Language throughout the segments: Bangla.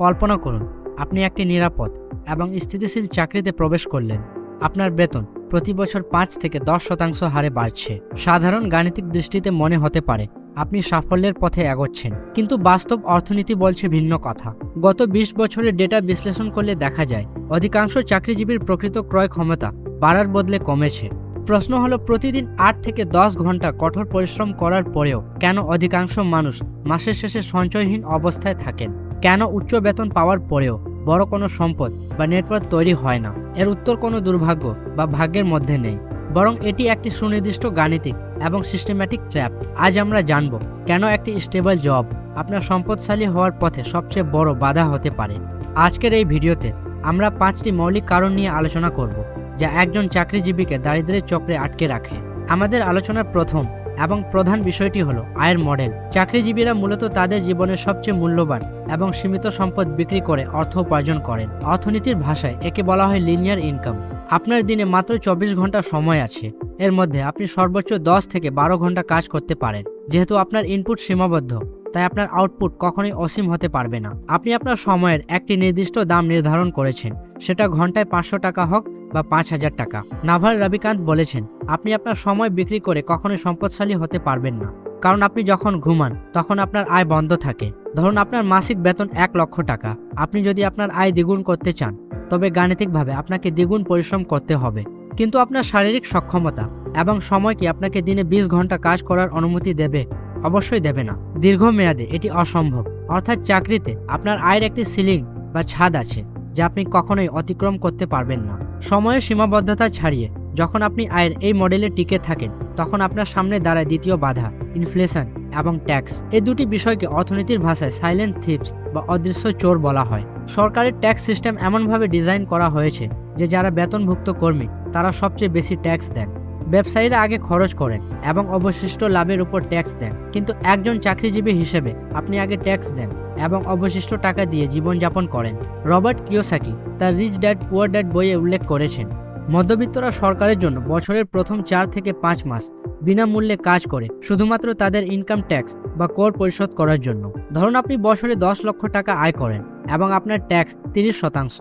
কল্পনা করুন, আপনি একটি নিরাপদ এবং স্থিতিশীল চাকরিতে প্রবেশ করলেন। আপনার বেতন প্রতি বছর পাঁচ থেকে দশ শতাংশ হারে বাড়ছে। সাধারণ গাণিতিক দৃষ্টিতে মনে হতে পারে, আপনি সাফল্যের পথে এগোচ্ছেন। কিন্তু বাস্তব অর্থনীতি বলছে ভিন্ন কথা। গত ২০ বছরের ডেটা বিশ্লেষণ করলে দেখা যায়, অধিকাংশ চাকরিজীবীর প্রকৃত ক্রয় ক্ষমতা বাড়ার বদলে কমেছে। প্রশ্ন হলো, প্রতিদিন আট থেকে দশ ঘণ্টা কঠোর পরিশ্রম করার পরেও কেন অধিকাংশ মানুষ মাসের শেষে সঞ্চয়হীন অবস্থায় থাকেন? কেন উচ্চ বেতন পাওয়ার পরেও বড় কোনো সম্পদ বা নেটওয়ার্ক তৈরি হয় না? এর উত্তর কোনো দুর্ভাগ্য বা ভাগ্যের মধ্যে নেই। বরং এটি একটি সুনির্দিষ্ট গাণিতিক এবং সিস্টেম্যাটিক ট্র্যাপ আজ আমরা জানব, কেন একটি স্টেবল জব আপনার সম্পদশালী হওয়ার পথে সবচেয়ে বড় বাধা হতে পারে? আজকের এই ভিডিওতে আমরা পাঁচটি মৌলিক কারণ নিয়ে আলোচনা করব, যা একজন চাকরিজীবীকে দারিদ্র্যের চক্রে আটকে রাখে। আমাদের আলোচনার প্রথম এবং প্রধান বিষয়টি হলো আয়ের মডেল। চাকরিজীবীরা মূলত তাদের জীবনের সবচেয়ে মূল্যবান এবং সীমিত সম্পদ বিক্রি করে অর্থ উপার্জন করেন। অর্থনীতির ভাষায় একে বলা হয় লিনিয়ার ইনকাম আপনার দিনে মাত্র চব্বিশ ঘণ্টা সময় আছে। এর মধ্যে আপনি সর্বোচ্চ দশ থেকে বারো ঘণ্টা কাজ করতে পারেন। যেহেতু আপনার ইনপুট সীমাবদ্ধ, তাই আপনার আউটপুট কখনোই অসীম হতে পারবে না। আপনি আপনার সময়ের একটি নির্দিষ্ট দাম নির্ধারণ করেছেন। সেটা ঘন্টায় পাঁচশো টাকা হোক বা পাঁচ হাজার টাকা। নাভাল রবিকান্ত বলেছেন, আপনি আপনার সময় বিক্রি করে কখনোই সম্পদশালী হতে পারবেন না। কারণ আপনি যখন ঘুমান, তখন আপনার আয় বন্ধ থাকে। ধরুন আপনার মাসিক বেতন এক লক্ষ টাকা। আপনি যদি আপনার আয় দ্বিগুণ করতে চান, তবে গাণিতিকভাবে আপনাকে দ্বিগুণ পরিশ্রম করতে হবে। কিন্তু আপনার শারীরিক সক্ষমতা এবং সময় কি আপনাকে দিনে বিশ ঘণ্টা কাজ করার অনুমতি দেবে? অবশ্যই দেবে না। দীর্ঘমেয়াদে এটি অসম্ভব। অর্থাৎ চাকরিতে আপনার আয়ের একটি সিলিং বা ছাদ আছে, যা আপনি কখনোই অতিক্রম করতে পারবেন না। সময়ের সীমাবদ্ধতা ছাড়িয়ে যখন আপনি আয়ের এই মডেলে টিকে থাকেন, তখন আপনার সামনে দাঁড়ায় দ্বিতীয় বাধা ইনফ্লেশন এবং ট্যাক্স এই দুটি বিষয়কে অর্থনীতির ভাষায় সাইলেন্ট থিপস বা অদৃশ্য চোর বলা হয়। সরকারের ট্যাক্স সিস্টেম এমনভাবে ডিজাইন করা হয়েছে যে যারা বেতনভুক্ত কর্মী, তারা সবচেয়ে বেশি ট্যাক্স দেন। ব্যবসায়ীরা আগে খরচ করেন এবং অবশিষ্ট লাভের উপর ট্যাক্স দেন। কিন্তু একজন চাকরিজীবী হিসেবে আপনি আগে ট্যাক্স দেন। এবং অবশিষ্ট টাকা দিয়ে জীবনযাপন করেন। রবার্ট কিওসাকি তার রিচ ড্যাড, পুয়ার ড্যাড বইয়ে উল্লেখ করেছেন, মধ্যবিত্তরা সরকারের জন্য বছরের প্রথম চার থেকে পাঁচ মাস বিনামূল্যে কাজ করে, শুধুমাত্র তাদের ইনকাম ট্যাক্স বা কর পরিশোধ করার জন্য। ধরুন আপনি বছরে দশ লক্ষ টাকা আয় করেন এবং আপনার ট্যাক্স তিরিশ শতাংশ,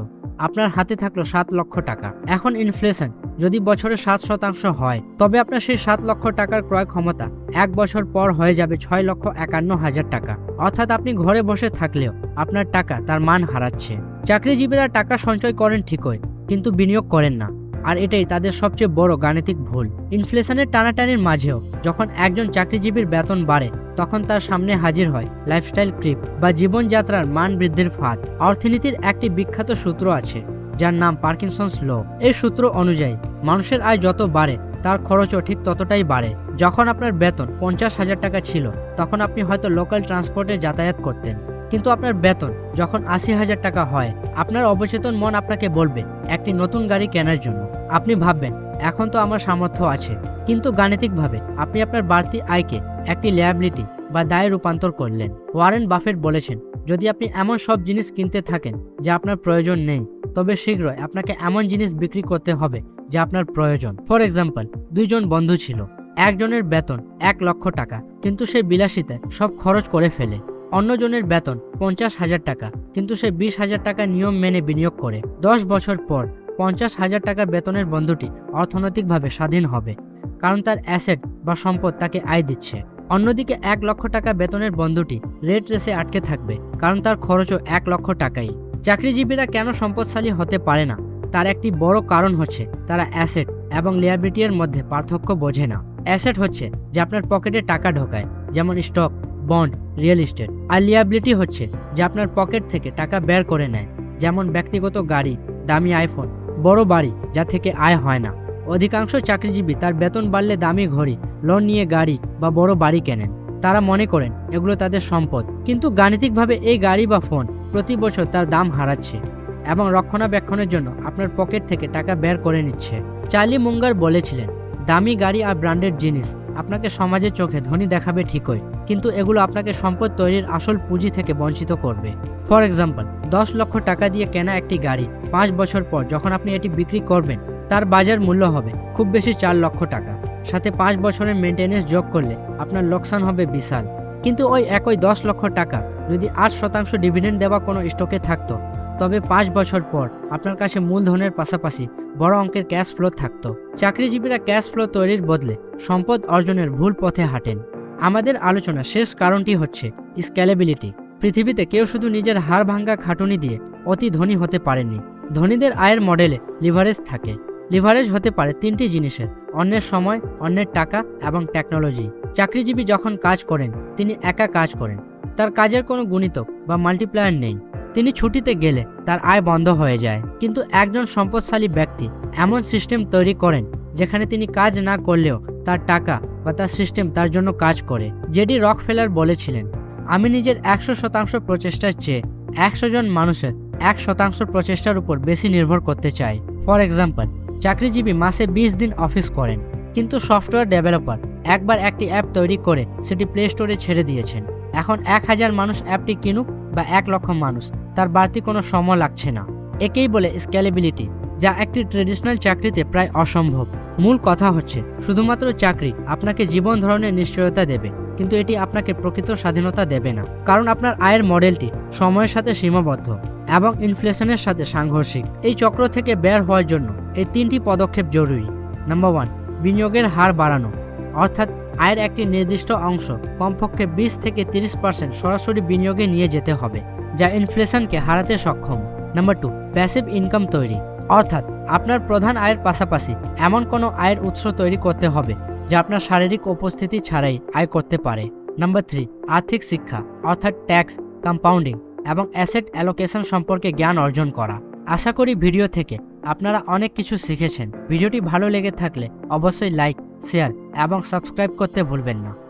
আপনার হাতে থাকল সাত লক্ষ টাকা। এখন ইনফ্লেশন যদি বছরে সাত শতাংশ হয়, তবে আপনার সেই সাত লক্ষ টাকার ক্রয় ক্ষমতা এক বছর পর হয়ে যাবে ছয় লক্ষ একান্ন হাজার টাকা। অর্থাৎ আপনি ঘরে বসে থাকলেও আপনার টাকা তার মান হারাচ্ছে। চাকরিজীবীরা টাকা সঞ্চয় করেন ঠিকই, কিন্তু বিনিয়োগ করেন না। আর এটাই তাদের সবচেয়ে বড় গাণিতিক ভুল। ইনফ্লেশনের টানাটানির মাঝেও যখন একজন চাকরিজীবীর বেতন বাড়ে, তখন তার সামনে হাজির হয় লাইফস্টাইল ক্রিপ বা জীবনযাত্রার মান বৃদ্ধির ফাঁদ। অর্থনীতির একটি বিখ্যাত সূত্র আছে। যার নাম পার্কিনসন্স ল। এই সূত্র অনুযায়ী, মানুষের আয় যত বাড়ে, তার খরচও ঠিক ততটাই বাড়ে। যখন আপনার বেতন পঞ্চাশ হাজার টাকা ছিল, তখন আপনি হয়তো লোকাল ট্রান্সপোর্টে যাতায়াত করতেন। কিন্তু আপনার বেতন যখন আশি হাজার টাকা হয়, আপনার অবচেতন মন আপনাকে বলবে, একটি নতুন গাড়ি কেনার জন্য। আপনি ভাববেন, এখন তো আমার সামর্থ্য আছে। কিন্তু গাণিতিকভাবে, আপনি আপনার বাড়তি আয়কে একটি ল্যাবিলিটি বা দায়ে রূপান্তর করলেন। ওয়ারেন বাফেট বলেছেন, যদি আপনি এমন সব জিনিস কিনতে থাকেন যা আপনার প্রয়োজন নেই তবে শীঘ্রই আপনাকে এমন জিনিস বিক্রি করতে হবে যা আপনার প্রয়োজন। ফর এক্সাম্পল দুইজন বন্ধু ছিল। একজনের বেতন এক লক্ষ টাকা, কিন্তু সে বিলাসিতায় সব খরচ করে ফেলে। অন্যজনের বেতন পঞ্চাশ হাজার টাকা, কিন্তু সে বিশ হাজার টাকা নিয়ম মেনে বিনিয়োগ করে। দশ বছর পর পঞ্চাশ হাজার টাকা বেতনের বন্ধুটি অর্থনৈতিকভাবে স্বাধীন হবে, কারণ তার অ্যাসেট বা সম্পদ তাকে আয় দিচ্ছে। অন্যদিকে এক লক্ষ টাকা বেতনের বন্ধুটি রেট রেসে আটকে থাকবে, কারণ তার খরচও এক লক্ষ টাকাই। চাকরিজীবীরা কেন সম্পদশালী হতে পারে না? তার একটি বড় কারণ হচ্ছে, তারা অ্যাসেট এবং লিয়াবিলিটির মধ্যে পার্থক্য বোঝে না। অ্যাসেট হচ্ছে যে আপনার পকেটে টাকা ঢোকায়, যেমন স্টক, বন্ড, রিয়েল এস্টেট। আর লিয়াবিলিটি হচ্ছে যে আপনার পকেট থেকে টাকা বের করে নেয়, যেমন ব্যক্তিগত গাড়ি, দামি আইফোন, বড় বাড়ি, যা থেকে আয় হয় না। অধিকাংশ চাকরিজীবী তার বেতন বাড়লে দামি ঘড়ি, লোন নিয়ে গাড়ি বা বড় বাড়ি কেনেন। তারা মনে করেন, এগুলো তাদের সম্পদ। কিন্তু গাণিতিকভাবে এই গাড়ি বা ফোন প্রতি বছর তার দাম হারাচ্ছে এবং রক্ষণাবেক্ষণের জন্য আপনার পকেট থেকে টাকা বের করে নিচ্ছে। চার্লি মুঙ্গার বলেছিলেন, দামি গাড়ি আর ব্র্যান্ডেড জিনিস আপনাকে সমাজের চোখে ধনী দেখাবে ঠিকই, কিন্তু এগুলো আপনাকে সম্পদ তৈরির আসল পুঁজি থেকে বঞ্চিত করবে। ফর এক্সাম্পল, দশ লক্ষ টাকা দিয়ে কেনা একটি গাড়ি পাঁচ বছর পর যখন আপনি এটি বিক্রি করবেন, তার বাজার মূল্য হবে খুব বেশি চার লক্ষ টাকা। সাথে পাঁচ বছরের মেনটেনেন্স যোগ করলে আপনার লোকসান হবে বিশাল। কিন্তু ওই একই দশ লক্ষ টাকা যদি আট শতাংশ ডিভিডেন্ড দেওয়া কোনো স্টকে থাকতো, তবে পাঁচ বছর পর আপনার কাছে মূলধনের পাশাপাশি বড় অঙ্কের ক্যাশ ফ্লো থাকতো। চাকরিজীবীরা ক্যাশ ফ্লো তৈরির বদলে সম্পদ অর্জনের ভুল পথে হাঁটেন। আমাদের আলোচনা শেষ কারণটি হচ্ছে স্ক্যালেবিলিটি পৃথিবীতে কেউ শুধু নিজের হাড় ভাঙ্গা খাটুনি দিয়ে অতি ধনী হতে পারেনি ধনীদের আয়ের মডেলে লিভারেজ থাকে। লিভারেজ হতে পারে তিনটি জিনিসের। অন্যের সময়, অন্যের টাকা এবং টেকনোলজি চাকরিজীবী যখন কাজ করেন, তিনি একা কাজ করেন। তার কাজের কোনো গুণিতক বা মাল্টিপ্লায়ার নেই। তিনি ছুটিতে গেলে তার আয় বন্ধ হয়ে যায়। কিন্তু একজন সম্পদশালী ব্যক্তি এমন সিস্টেম তৈরি করেন, যেখানে তিনি কাজ না করলেও তার টাকা বা তার সিস্টেম তার জন্য কাজ করে। জেডি রক ফেলার বলেছিলেন, আমি নিজের একশো শতাংশ প্রচেষ্টার চেয়ে একশো জন মানুষের এক শতাংশ প্রচেষ্টার উপর বেশি নির্ভর করতে চাই। ফর এক্সাম্পল চাকরিজীবী মাসে বিশ দিন অফিস করেন, কিন্তু সফটওয়্যার ডেভেলপার একবার একটি অ্যাপ তৈরি করে সেটি প্লে স্টোরে ছেড়ে দিয়েছেন। এখন এক হাজার মানুষ অ্যাপটি কিনুক বা এক লক্ষ মানুষ, তার বাড়তি কোনো সময় লাগছে না। একেই বলে স্ক্যালেবিলিটি যা একটি ট্রেডিশনাল চাকরিতে প্রায় অসম্ভব। মূল কথা হচ্ছে, শুধুমাত্র চাকরি আপনাকে জীবন ধরনের নিশ্চয়তা দেবে, কিন্তু এটি আপনাকে প্রকৃত স্বাধীনতা দেবে না, কারণ আপনার আয়ের মডেলটি সময়ের সাথে সীমাবদ্ধ। এবং ইনফ্লেশনের সাথে সাংঘর্ষিক। এই চক্র থেকে বের হওয়ার জন্য এই তিনটি পদক্ষেপ জরুরি। নাম্বার ওয়ান, বিনিয়োগের হার বাড়ানো। অর্থাৎ আয়ের একটি নির্দিষ্ট অংশ কমপক্ষে বিশ থেকে তিরিশ পার্সেন্ট সরাসরি বিনিয়োগে নিয়ে যেতে হবে, যা ইনফ্লেশনকে হারাতে সক্ষম। নাম্বার টু, প্যাসিভ ইনকাম তৈরি। অর্থাৎ আপনার প্রধান আয়ের পাশাপাশি এমন কোনো আয়ের উৎস তৈরি করতে হবে, যা আপনার শারীরিক উপস্থিতি ছাড়াই আয় করতে পারে। নাম্বার থ্রি, আর্থিক শিক্ষা, অর্থাৎ ট্যাক্স, কম্পাউন্ডিং। এবং অ্যাসেট অ্যালোকেশন সম্পর্কে জ্ঞান অর্জন করা। আশা করি ভিডিও থেকে আপনারা অনেক কিছু শিখেছেন। ভিডিওটি ভালো লেগে থাকলে অবশ্যই লাইক, শেয়ার এবং সাবস্ক্রাইব করতে ভুলবেন না।